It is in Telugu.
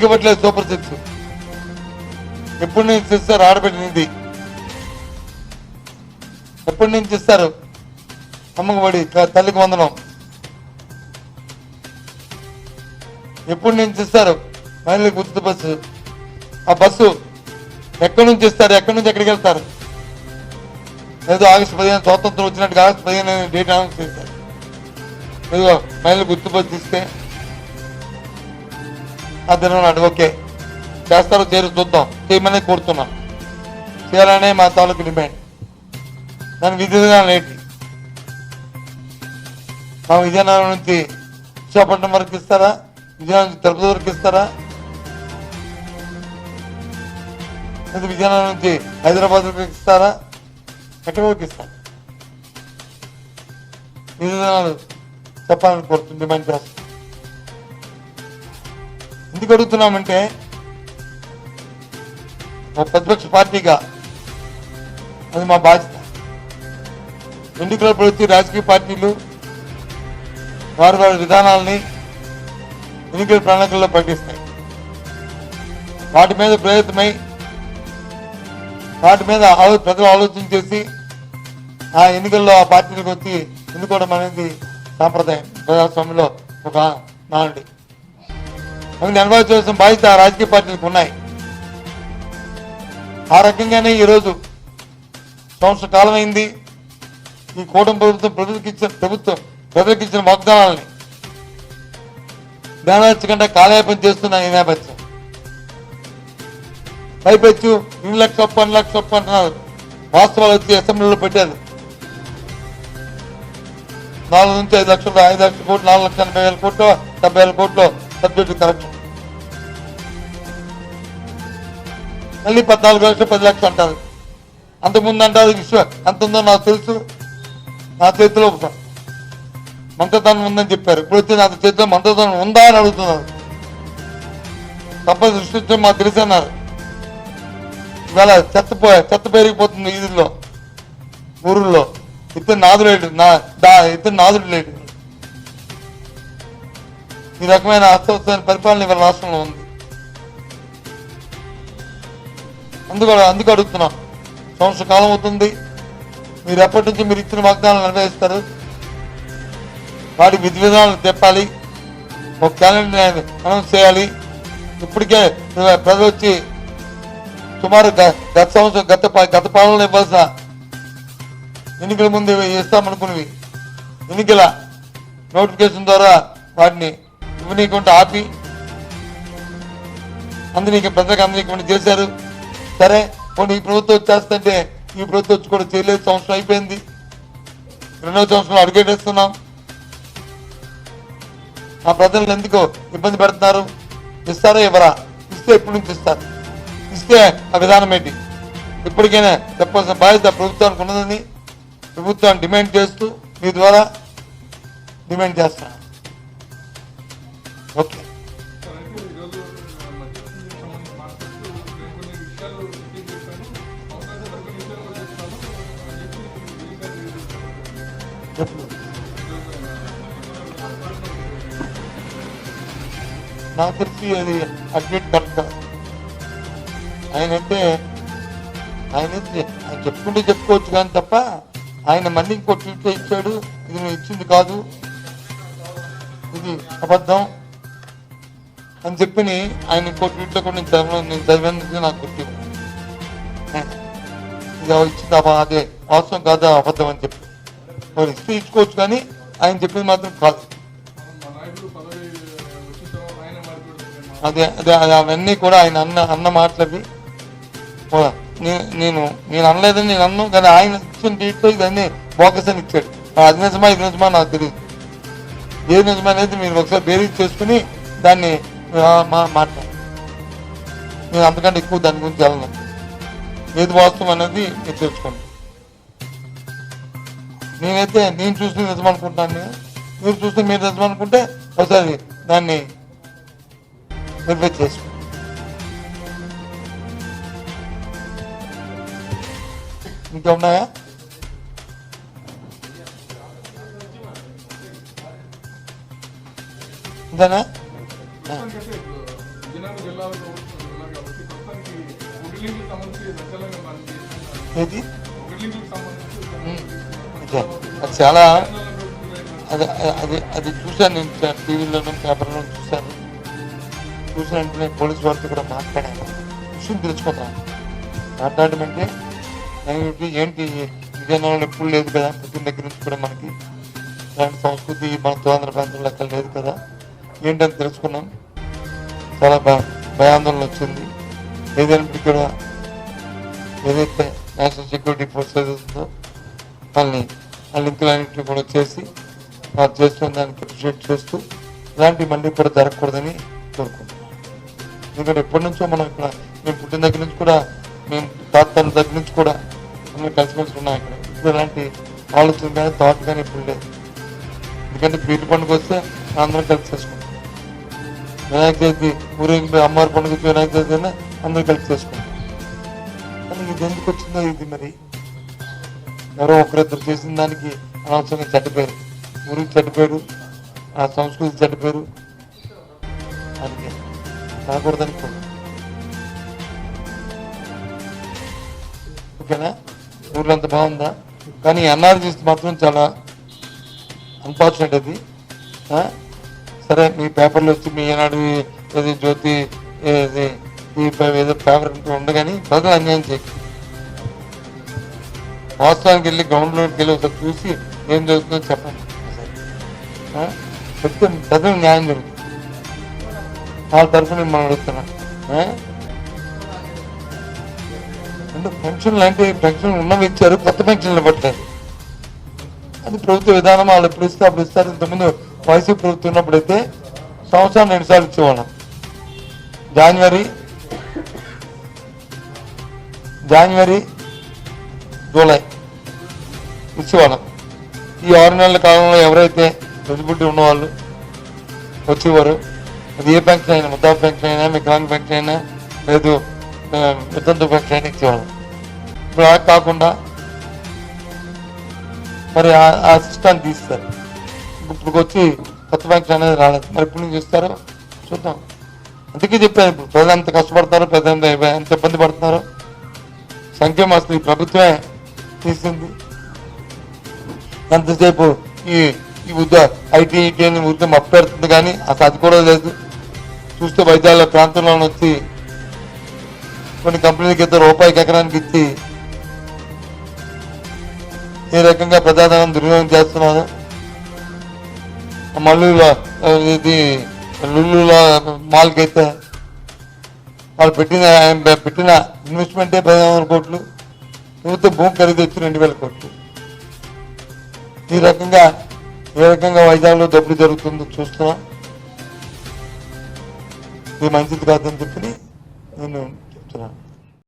ఎందుకు ఇవ్వట్లేదు సూపర్ సిక్స్ ఎప్పటి నుంచి ఇస్తారు ఆడబిడ్డ నిధి ఎప్పటి నుంచి ఇస్తారు అమ్మకు పడి తల్లికి వందనం. ఎప్పటి నుంచి ఇస్తారు మహిళలకు ఉచిత బస్సు. ఆ బస్సు ఎక్కడి నుంచి ఇస్తారు? ఎక్కడి నుంచి ఎక్కడికి వెళ్తారు? ఏదో ఆగస్టు పదిహేను స్వాతంత్రం వచ్చినట్టుగా ఆగస్టు పదిహేను డేట్ అనౌన్స్ చేశారు. ఏదో మహిళలకు ఉచిత బస్సు ఇస్తే ఆ ఓకే. చేస్తారో చేరు చూద్దాం. చేయమని కోరుతున్నాం. చేయాలనే మా తాలూకు డిమాండ్. దాని విధిగా లేటి మా విజయనగరం నుంచి విశాఖపట్నం వరకు ఇస్తారా? విజయనగరం నుంచి తిరుపతి వరకు ఇస్తారా? లేదా విజయనగరం నుంచి హైదరాబాద్ వరకు ఇస్తారా? ఎక్కడి వరకు ఇస్తారు? విధానాలు చెప్పాలని కోరుతుంది డిమాండ్ చేస్తాం ఎందుకు అడుగుతున్నామంటే ఒక ప్రతిపక్ష పార్టీగా అది మా బాధ్యత. ఎన్నికల ప్రతి రాజకీయ పార్టీలు వారి వారి విధానాలని ఎన్నికల ప్రణాళికల్లో ప్రకటిస్తాయి వాటి మీద ప్రేరితమై వాటి మీద ప్రజలు ఆలోచన చేసి ఆ ఎన్నికల్లో ఆ పార్టీలకు వచ్చి ఎన్నుకోవడం అనేది సాంప్రదాయం. ప్రజాస్వామ్యంలో ఒక నాండి అవి నెరవేర్చవలసిన బాధ్యత రాజకీయ పార్టీలకు ఉన్నాయి. ఆ రకంగానే ఈరోజు సంవత్సర కాలం అయింది. ఈ కూటమి ప్రభుత్వం ప్రజలకు ఇచ్చిన ప్రభుత్వం ప్రజలకు ఇచ్చిన వాగ్దానాలని కంటే కాలే చేస్తున్న ఈ నేపథ్యం. పైపెచ్చు ఇన్ని లక్ష ఒప్పు అన్ని లక్ష ఒప్పు అంటున్నారు. వాస్తవాలు వచ్చి అసెంబ్లీలో పెట్టారు. నాలుగు నుంచి ఐదు లక్షలు ఐదు లక్షల కోట్లు నాలుగు లక్షల ఎనభై వేల కోట్లు డెబ్బై వేల కోట్లు సబ్జెక్టు కరెక్ట్ మళ్ళీ పద్నాలుగు లక్షలు పది లక్షలు అంటారు. అంతకుముందు అంటారు విశ్వ అంత ఉందో నాకు తెలుసు. నా చేతిలో మంత్రదానం ఉందని చెప్పారు. ఇప్పుడు వచ్చి నా చేతిలో మంత్రదానం ఉందా అని అడుగుతున్నారు. సంపద సృష్టించడం మాకు తెలుసు అన్నారు. ఇవాళ చెత్త పో చెత్త పెరిగిపోతుంది వీధుల్లో ఊరుల్లో. ఇతను నాదుడు లేడు. నా దా ఇతను నాదుడు లేడు. ఈ రకమైన అస్తవ్యస్తమైన పరిపాలన ఇవాళ రాష్ట్రంలో ఉంది. అందుకు అందుకు అడుగుతున్నాం సంవత్సర కాలం అవుతుంది. మీరు ఎప్పటి నుంచి మీరు ఇచ్చిన వాగ్దానాలు నిర్వహిస్తారు వాటి విధి విధానాలు చెప్పాలి ఒక క్యాలెండర్ అనౌన్స్ చేయాలి. ఇప్పటికే ప్రజలు వచ్చి సుమారు గత సంవత్సరం గత గత పాలనలో ఇవ్వాల్సిన ఎన్నికల ముందు ఇస్తామనుకున్నవి ఎన్నికల నోటిఫికేషన్ ద్వారా వాటిని ఇవ్వనీయకుండా ఆపి. అందరికి ప్రజలకు అందరికి చేశారు. సరే కొన్ని ఈ ప్రభుత్వం వచ్చేస్తుంటే ఈ ప్రభుత్వం వచ్చి కూడా చేయలేదు. సంవత్సరం అయిపోయింది. రెండవ సంవత్సరంలో అడుగేటేస్తున్నాం ఆ ప్రజలను ఎందుకో ఇబ్బంది పెడుతున్నారు? ఇస్తారా ఇవ్వరా? ఇస్తే ఎప్పటి నుంచి ఇస్తారు? ఇస్తే ఆ విధానం ఏంటి? ఇప్పటికైనా చెప్పాల్సిన బాధ్యత ప్రభుత్వానికి ఉన్నదని ప్రభుత్వాన్ని డిమాండ్ చేస్తూ మీ ద్వారా డిమాండ్ చేస్తాను ఓకే. నాకు తెలిసి అది అడ్మిట్ కరెక్ట్. ఆయన అంటే ఆయన అయితే ఆయన చెప్పుకుంటే చెప్పుకోవచ్చు కానీ తప్ప ఆయన మళ్ళీ ఇంకో ట్వీట్ ఇచ్చాడు ఇది నువ్వు ఇచ్చింది కాదు. ఇది అబద్ధం. అని చెప్పి ఆయన ఇంకో ట్వీట్లో కూడా నేను చదివాను నేను నాకు గుర్తు ఇచ్చింది అదే వాస్తవం కాదు అబద్ధం అని చెప్పి. వాడు ఇస్తే ఇచ్చుకోవచ్చు కానీ ఆయన చెప్పింది మాత్రం కాదు. అదే అదే అదే అవన్నీ కూడా ఆయన అన్న అన్న మాటలవి. నేను నేను అనలేదని నేను అన్నాను కానీ ఆయన ఇచ్చిన డీట్లో ఇవన్నీ బోకస్ అని ఇచ్చాడు. ఆ, అది నిజమా ఇది నిజమా నాకు తెలియదు ఏది నిజమా అనేది మీరు ఒకసారి బేరీజ్ చేసుకుని దాన్ని మాట్లాడు నేను అంతకంటే ఎక్కువ దాని గురించి వెళ్ళను. ఏది వాస్తవం అనేది మీరు తెలుసుకోండి. నేనైతే నేను చూస్తే నిజం అనుకుంటాను మీరు చూస్తే మీరు నిజం అనుకుంటే ఒకసారి దాన్ని వెరిఫై ఇంకా ఉన్నాయా ఇంతేనా? ఏది అది చాలా అది అది అది చూశాను నేను టీవీలోనూ పేపర్లో చూశాను. చూసిన వెంటనే పోలీస్ వారితో కూడా మాట్లాడాను. విషయం తెలుసుకుంటాను మాట్లాడమంటే ఏమిటి ఏంటి? విజయనగరంలో ఎప్పుడు లేదు కదా? పుట్టిన దగ్గర నుంచి కూడా మనకి ఇలాంటి సంస్కృతి మన స్వాతంత్ర ప్రాంతంలో అక్కడ లేదు కదా? ఏంటని తెలుసుకున్నాం. చాలా భ భయాందోళన వచ్చింది. ఏదైనా ఇక్కడ ఏదైతే నేషనల్ సెక్యూరిటీ ఫోర్స్ ఏదైతుందో వాళ్ళని ఆ లింకులన్నింటినీ కూడా చేసి వారు చేస్తున్న దానికి అప్రిషియేట్ చేస్తూ ఇలాంటివి మళ్ళీ కూడా జరగకూడదని కోరుకుంటున్నాం. ఎందుకంటే ఎప్పటి నుంచో మనం ఇక్కడ మేము పుట్టిన దగ్గర నుంచి కూడా మేము తాతల దగ్గర నుంచి కూడా అందరూ కలిసిమెలిసి ఉన్నాం ఇక్కడ. ఇప్పుడు ఇలాంటి ఆలోచన కానీ థాట్ కానీ ఇప్పుడు లేదు. ఎందుకంటే పీటి పండుగ వస్తే అందరం కలిసి చేసుకుంటాం. వినాయక చవితి ఊరేగింపు అమ్మవారి పండుగ వినాయక చవితి అయినా అందరూ కలిసి చేసుకుంటాం. కానీ ఇది ఎందుకు వచ్చిందో ఇది మరి? ఎవరో ఒకరిద్దరు చేసిన దానికి అనవసరంగా చెడ్డపేరు. ఊరికి చెడ్డపేరు ఆ సంస్కృతి చెడ్డపేరు. అందుకే కాకూడదని ఓకేనా? ఊర్లో అంత బాగుందా? కానీ ఎన్ఆర్జీస్ మాత్రం చాలా అన్ఫార్చునేట్ అది. సరే మీ పేపర్లో వచ్చి మీ ఏనాడు ఏది జ్యోతి ఏది ఈ ఏదో పేపర్ ఉండగాని ప్రజలు అన్యాయం చేసి వాస్తవానికి వెళ్ళి గ్రౌండ్లోకి వెళ్ళి ఒకసారి చూసి ఏం జరుగుతుందో చెప్పండి. చెప్తే ప్రజలకు న్యాయం జరుగుతుంది. వాళ్ళ తరఫున మనం అడుగుతున్నా. అంటే పెన్షన్ లాంటి పెన్షన్ ఉన్నవి ఇచ్చారు కొత్త పెన్షన్లు ఇవ్వట్లేదు అది ప్రభుత్వ విధానం వాళ్ళు ఎప్పుడు ఇస్తే అప్పుడు ఇస్తారు. ఇంతకుముందు వైసీపీ ప్రభుత్వం ఉన్నప్పుడైతే సంవత్సరం రెండు ఇచ్చేవాళ్ళం. జనవరి జనవరి జూలై ఇచ్చేవాళ్ళం. ఈ ఆరు నెలల కాలంలో ఎవరైతే ఎలిజిబిలిటీ ఉన్నవాళ్ళు వచ్చేవారు అది ఏ పెన్షన్ అయినా ముద్దా పెన్షన్ అయినా వికలాంగ పెన్షన్ అయినా లేదు ఆ, వితంతు పెన్షన్ అయినా ఇచ్చేవాళ్ళం. ఇప్పుడు కాకుండా మరి ఆ- ఆ తీస్తారు ఇప్పుడు వచ్చి కొత్త బ్యాంకులు అనేది రాలేదు. మరి ఇప్పుడు నుంచి చూద్దాం. అందుకే చెప్పాను ఇప్పుడు ప్రజలు ఎంత కష్టపడతారో ప్రజలు ఎంత ఇబ్బంది పడుతున్నారు. సంక్షేమ అసలు ఈ ప్రభుత్వమే తీసింది. ఎంతసేపు ఈ ఈ ఉద్యోగ ఐటీ ఐటీ అని ఊరికే మప్పెడుతుంది కానీ అసలు అది కూడా లేదు. చూస్తే వైద్యాల ప్రాంతంలో వచ్చి కొన్ని కంపెనీలకి ఇద్దరు రూపాయికి ఎకరానికి ఇచ్చి ఏ రకంగా ప్రజాధనం దుర్వినియోగం చేస్తున్నారు. మల్లుల ఇది లుల్లుల మాల్కి అయితే వాళ్ళు పెట్టిన పెట్టిన ఇన్వెస్ట్మెంటే పదిహేను వందల కోట్లు ప్రభుత్వ భూమి ఖరీదు వచ్చి రెండు వేల కోట్లు. ఈ రకంగా ఏ రకంగా వైజాగ్లో డబ్బులు జరుగుతుందో చూస్తున్నాం. ఇది మంచిది కాదని చెప్పి నేను చెప్తున్నాను.